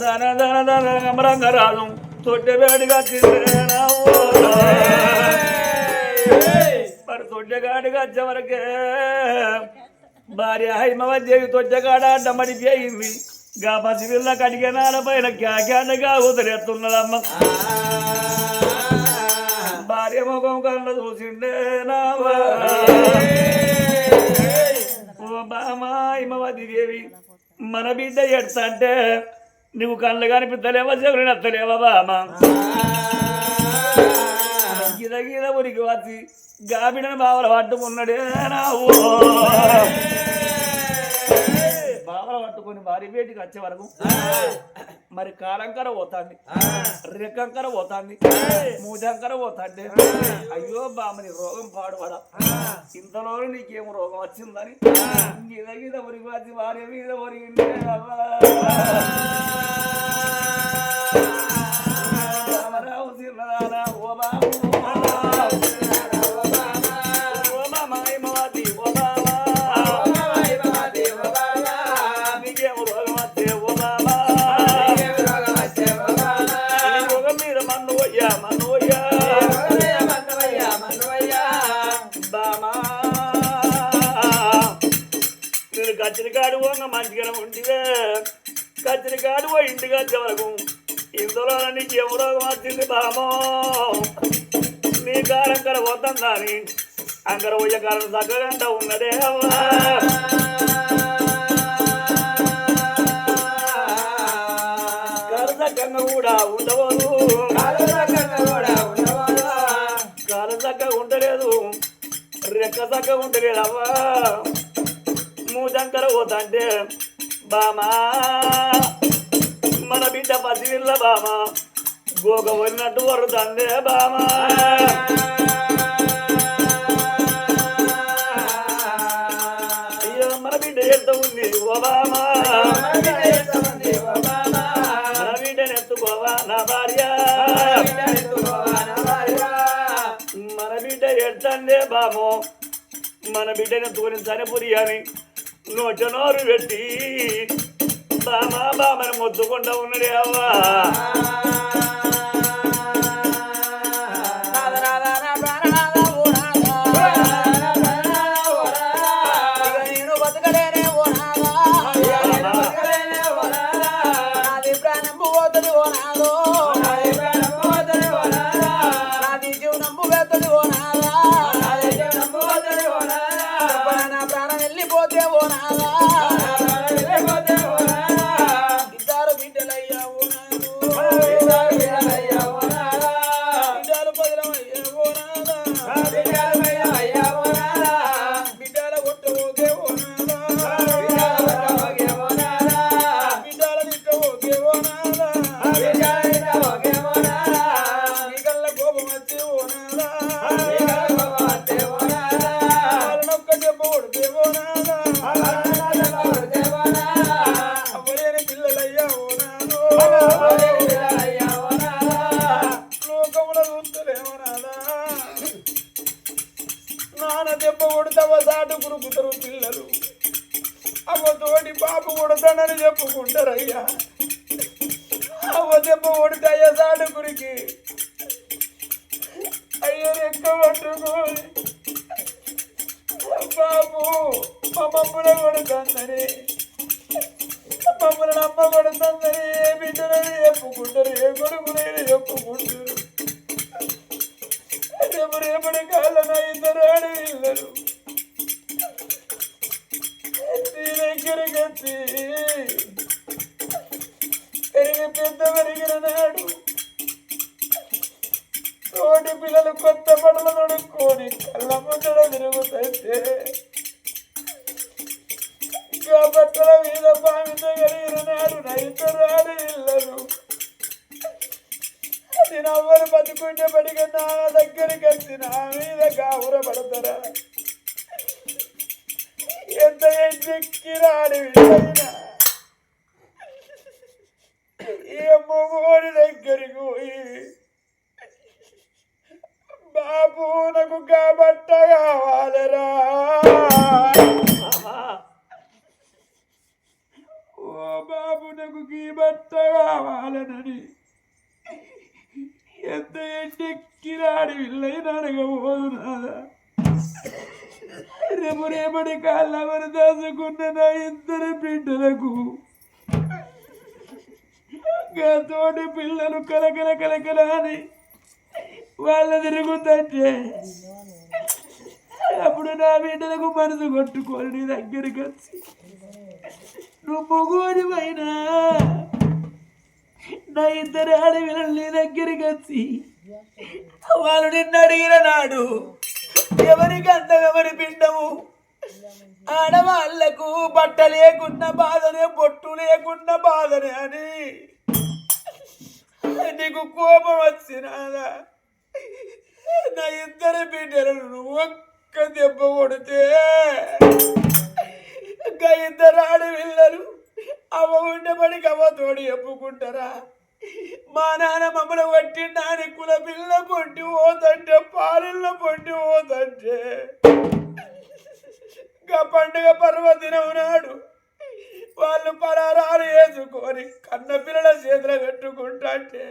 దన దన దన గమరంగరాజు తొట్టెవేడిగా తింటేనా మరి తొట్టెగాడిగా వచ్చేవరకే భార్య హైమవదేవి తొట్టెగాడ అడ్డమడి గా పసిపిల్ల కడిగినాల పైన క్యాక్యానగా ఉదరెత్తున్నదమ్మ భార్య ముఖం కళ్ళ చూసిండేనా ఓ బామా హిమవతి దేవి మన బిడ్డ ఎడతంటే నువ్వు కళ్ళు కనిపిస్తలేవా చెవులు నత్తలేవా బామా గిద గిద ఉరికి వచ్చి గాబిడని బావల పట్టుకున్నాడే బావల పట్టుకొని వారి వేటికి వచ్చే వరకు మరి కాలంకర పోతాంది. రేకంకర పోతాంది. మూజంకర పోతాండి అయ్యో బామని రోగం పాడుపడా. ఇంతలో నీకేం రోగం వచ్చిందని గిద గిద ఉరికి వచ్చి వారి మీద ఒరిగిందే నేను కచ్చరికాడు పోంగ మంచిగా ఉంటివే. కచ్చరికాడు పో ఇంటికి వచ్చే వరకు ఇందులో నీకు రోగం వచ్చింది బామో. నీ కాలం కర పోతాం కానీ అంకర పోయే కాలం ఉన్నదే అవ్వా. కరసకంగా కూడా ఉండవదు. కాలం చక్కగా ఉండలేదు రెక్క చక్కగా ఉండలేదు అవ్వా. మూజంకర పోతాంటే బామా. మన బిడ్డ పసివిల్ల బామా. గోగ వరినట్టు వరుతందే బామా. అయ్యో మన బిడ్డ ఎంత ఉంది ఓ బామా. మన బిడ్డను ఎత్తుకోవా నా భార్య. మన బిడ్డ ఎడుతందే బామో. మన బిడ్డను ఎత్తుకొని చనిపురి అని నోరు పెట్టి బామా బామని మొత్తుకుండా ఉన్నడే అవ్వా. పట్టుకోని బాబు మా మమ్మల్ని కొడుతుందని మమ్మల్ని అమ్మ కొడుతుందని ఏ బిడ్డలని చెప్పుకుంటారు ఏ కొడుకునైనా చెప్పుకుంటారు రేపు రేపటి కాలం ఇద్దరు ఆడవిల్లరు నీ దగ్గరికి వచ్చి పెరిగి పెద్ద పెరిగిన నాడు కోటి పిల్లలు కొత్త బట్టలు నడుక్కొని కళ్ళ ముద్దడ తిరుగుతుంటే ఇంకా బట్టల మీద పామిత కలిగిన నాడు నైతరు ఆడవిల్లరు నేను అవ్వరు బతుకుంటే పడిగా నా దగ్గరికి వచ్చి నా మీద కావుర పడతారా? ఎంత ఎక్కి రాడి ఏ మొగోడి దగ్గరికి పోయి బాబు నాకు కాబట్ట కావాలరా ఓ బాబు నాకు గీ బట్ట కావాలనని. ఎంత ఎండెక్కిరాడి విల్లైన అడగబోదు నాదా రేపు రేపటి కాళ్ళవరు దాచుకున్న నా ఇద్దరు బిడ్డలకు. తోటి పిల్లలు కలకల కలకల అని వాళ్ళ తిరుగుతుంటే. అప్పుడు నా బిడ్డలకు మనసు కొట్టుకొని నీ దగ్గరికి వచ్చి నువ్వు మొగోడి పైన నా ఇద్దరు ఆడవిలను నీ దగ్గరికి వచ్చి వాళ్ళు నిన్ను అడిగిన నాడు ఎవరికి అందం ఎవరి పిండము? ఆడవాళ్ళకు బట్ట లేకున్న బాధనే బొట్టు లేకున్న బాధనే అని. నీకు కోపం వచ్చినాదా? నా ఇద్దరు బిడ్డలను నువ్వు ఒక్క దెబ్బ కొడితే ఇంకా ఇద్దరు ఆడపిల్లలు అవ్వ ఉండబడికి అవ్వ తోడు చెప్పుకుంటారా? మా నాన్న మమ్మల్ని వట్టి నాని కుల పిల్ల పొట్టి పోతంటే పాలల్ల పొట్టి పోతంటే. ఇంకా పండుగ పర్వదినం నాడు వాళ్ళు పరారాలు వేసుకొని కన్న పిల్లల చేతులు పెట్టుకుంటా అంటే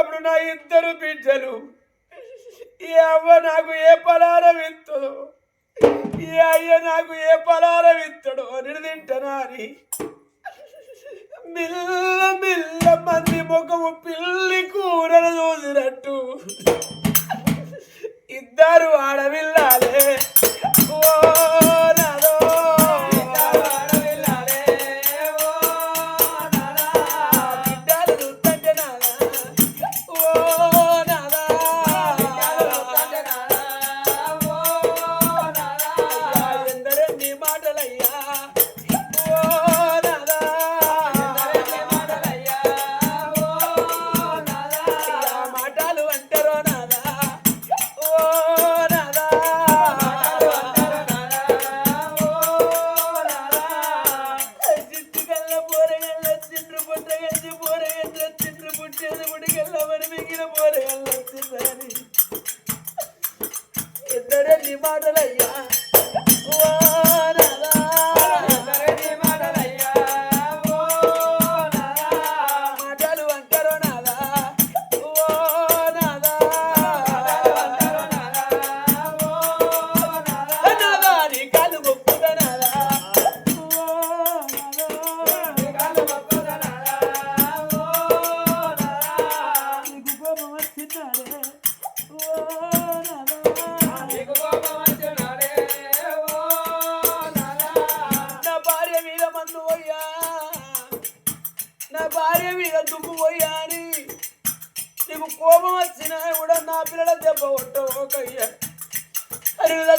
అప్పుడు నా ఇద్దరు బిడ్డలు. ఈ అవ్వ నాకు ఏ పలారం ఇస్తుందో ఈ అయ్య నాకు ఏ పలారం ఇస్తాడో అని తింటనా అని. మిల్ల మిల్ల మంది ముఖము పిల్లి కూరలు చూసినట్టు. ఇద్దరు ఆడవిల్లాలే ఓ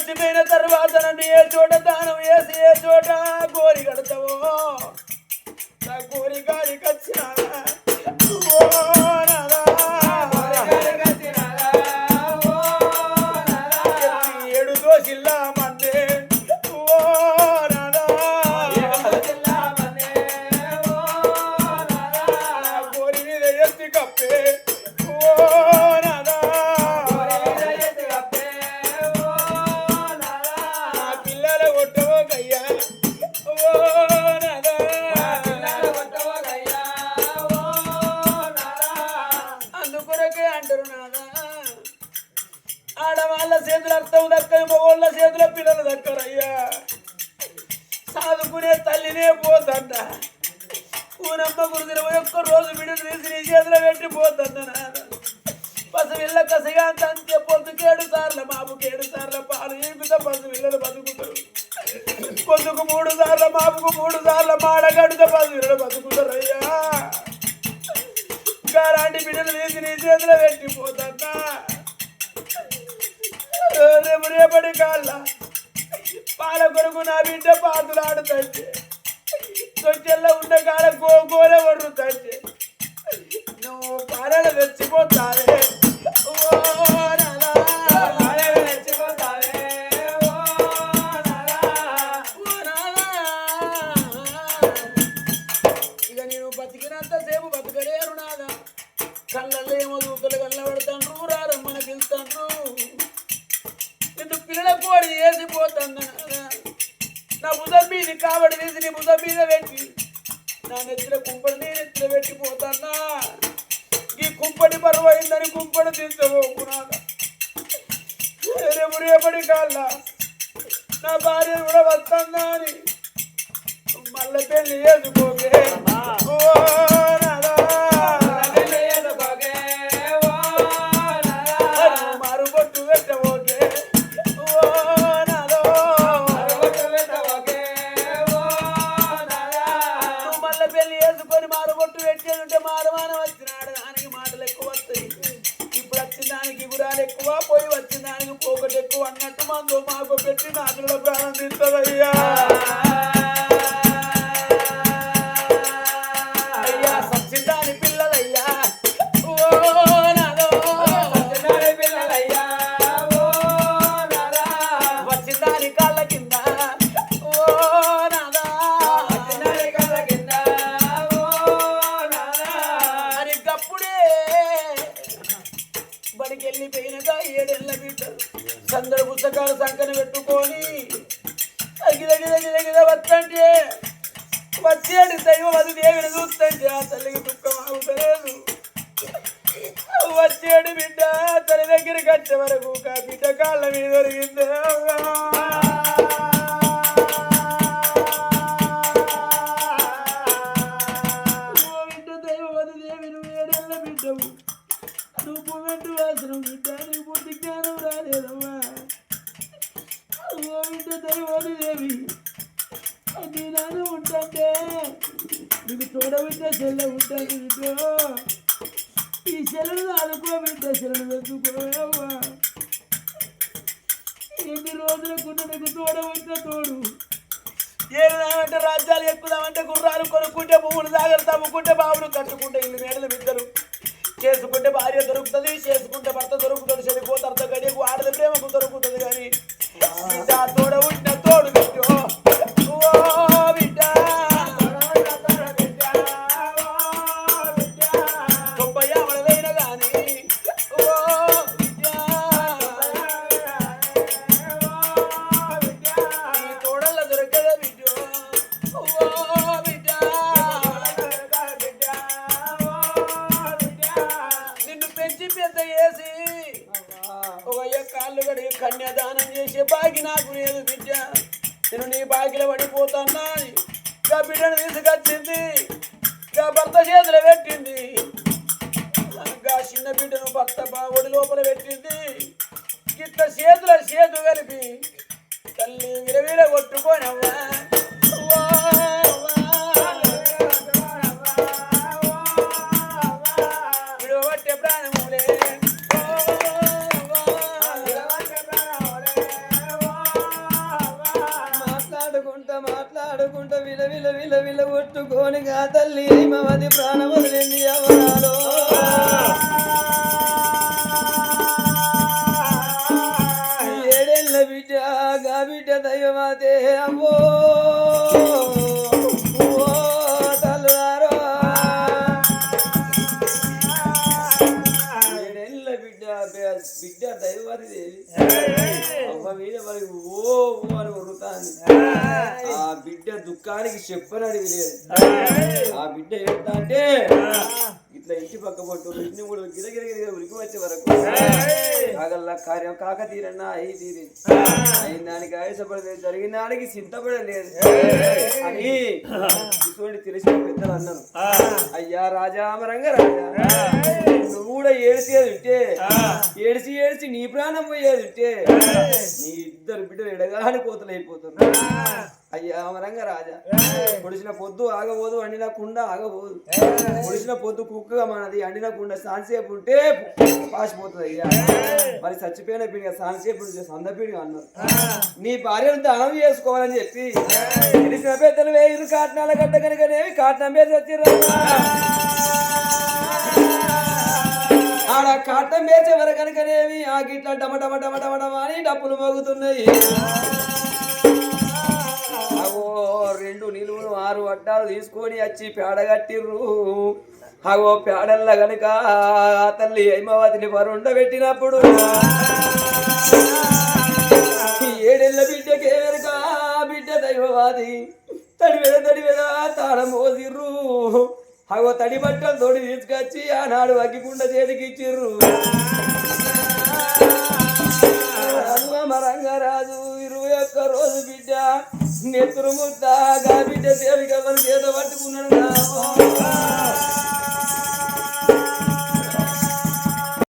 చచ్చిపోయిన తర్వాత నన్ను ఏ చోట దానం వేసి ఏ చోట కోరి కడతావో? నా కోరి కాడికి మూడు సార్ల మాపుకు మూడు సార్ల మాడగడుత పసివిల్లలు బతుకుతారయ్యా. ఇంకా అలాంటి బిడ్డలు వేసి నీ చేతిలో పెట్టిపోతన్నా. రేపు రేపటి కాళ్ళ పాల కొరకు నా బిడ్డ పాతులు ఆడుతంటే తొట్టెల్లో ఉన్న కాడ గో గోల అయిందని కుంపడి తీసుకోకున్నాను రేపు రేపటి కాళ్ళ. నా భార్య కూడా వస్తుందా అని. మళ్ళీ పెళ్ళి చేసుకోకే. పోయి వచ్చిన అన్నట్టు మందు మాకు పెట్టి నాకులో ప్రారంభిస్తుందయ్యా సందడి పుస్తకాలు సంకన పెట్టుకొని. అగిద వస్తంటే వచ్చేది దైవం అది దేవుని చూస్తుంటే ఆ తల్లికి దుఃఖం అవుతలేదు వచ్చేడు బిడ్డ తల్లి దగ్గరికి వచ్చే వరకు బిడ్డ కాళ్ళ మీద దొరికిందే ఎక్కుదామంటే కొనుక్కుంటే పువ్వులు జాగ్రత్త తమ్ముకుంటే బాబులు కట్టుకుంటే ఇల్లు మేడలు బిడ్డలు చేసుకుంటే భార్య దొరుకుతుంది చేసుకుంటే భర్త దొరుకుతుంది చనిపోతే కలిపి తల్లి విరవిర కొట్టుకోనవ్వా వా, మాట్లాడుకుంటా మాట్లాడుకుంటా విల విల విల విల కొట్టుకొని తల్లి మమది ప్రాణం బిడ్డ అమ్మో ఓ బిడ్డ బే- బిడ్డ మీద ఓ అని ఆ బిడ్డ దుఃఖానికి చెప్పనడివి లేదు. ఆ బిడ్డ ఏంటంటే అంటే ఇట్లా ఇంటి పక్క పట్టు ఇంటిని కూడా గిరగిర ఉరికి వచ్చే వరకు. కాగల్లా కార్యం కాక తీరన్నా అయి తీరి. దానికి ఆయుసపడలేదు జరిగిన దానికి చింతపడలేదు. అని ఇటువంటి తెలిసిన పెద్దలు అన్నారు. అయ్యా రాజా అమరంగ రాజా నువ్వు కూడా ఏడిసేది ఉంటే ఏడిసి ఏడిసి నీ ప్రాణం పోయేది ఉంటే నీ ఇద్దరు బిడ్డలు ఎడగాని కోతలు అయిపోతున్నారు. అయ్యా అమరంగ రాజా. పొడిచిన పొద్దు ఆగబోదు వండిన కుండ ఆగబోదు. పొడిచిన పొద్దు కుక్కగా మనది అండిన కుండ సాన్సేపు ఉంటే పాసిపోతుంది అయ్యా. మరి చచ్చిపోయిన పీడిగా సాన్సేపు సందపీడిగా అన్నారు. నీ భార్యను దానం చేసుకోవాలని చెప్పి తెలిసిన పెద్దలు వేయిరు కాటనాల గడ్డ కనుకనేవి కాటనం మీద ఆడ కాటం వేసే వరకు కనుకనేవి ఆ గిట్ల డమ డమ డమ డమ డమ అని డప్పులు మోగుతున్నాయి. రెండు నిలువులు ఆరు అడ్డాలు తీసుకొని వచ్చి పేడగట్టిర్రు అగో పేడల్ల గనుక తల్లి హైమావతిని పరుండ పెట్టినప్పుడు ఏడెళ్ళ బిడ్డకే వెనుక బిడ్డ దైవవాది. తడివెద తడివెద తాళం పోసిర్రు. అగో తడి బట్టలు తోడి తీసుకొచ్చి ఆనాడు అగ్గికుండ చేతికి ఇచ్చిర్రు రంగరాజు ఇరవై ఒక్క రోజు బిడ్డ నెత్తురు ముద్దాగా బిడ్డ దేవిగా మన చేత పట్టుకున్నాడు